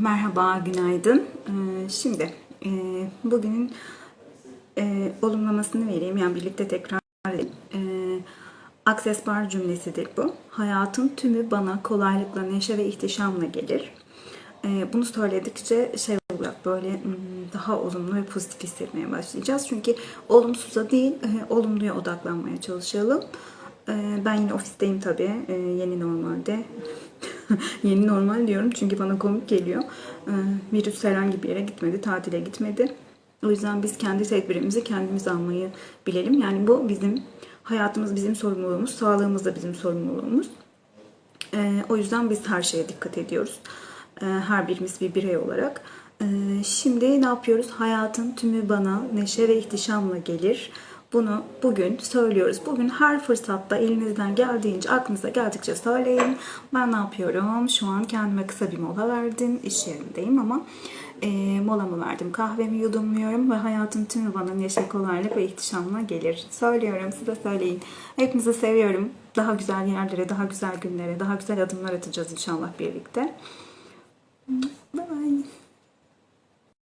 Merhaba, günaydın. Ee, Şimdi e, bugünün e, olumlamasını vereyim. Yani birlikte tekrar edelim. E, Access bar cümlesidir bu. Hayatın tümü bana kolaylıkla, neşe ve ihtişamla gelir. Bunu söyledikçe şey olacak böyle hmm, daha olumlu ve pozitif hissetmeye başlayacağız. Çünkü olumsuza değil, olumluya odaklanmaya çalışalım. Ben yine ofisteyim tabii. Yeni normalde. Yeni normal diyorum çünkü bana komik geliyor. Ee, Virüs herhangi bir yere gitmedi, tatile gitmedi. O yüzden biz kendi tedbirimizi kendimiz almayı bilelim. Yani bu bizim hayatımız bizim sorumluluğumuz, sağlığımız da bizim sorumluluğumuz. Ee, o yüzden biz her şeye dikkat ediyoruz. Ee, her birimiz bir birey olarak. Ee, şimdi ne yapıyoruz? Hayatın tümü bana neşe ve ihtişamla gelir. Bunu bugün söylüyoruz. Bugün her fırsatta elinizden geldiğince, aklınıza geldikçe söyleyin. Ben ne yapıyorum? Şu an kendime kısa bir mola verdim. İş yerindeyim ama e, molamı verdim. Kahvemi yudumluyorum ve hayatın tümü bana neşe, kolaylık ve ihtişamla gelir. Söylüyorum, size söyleyin. Hepinizi seviyorum. Daha güzel yerlere, daha güzel günlere, daha güzel adımlar atacağız inşallah birlikte.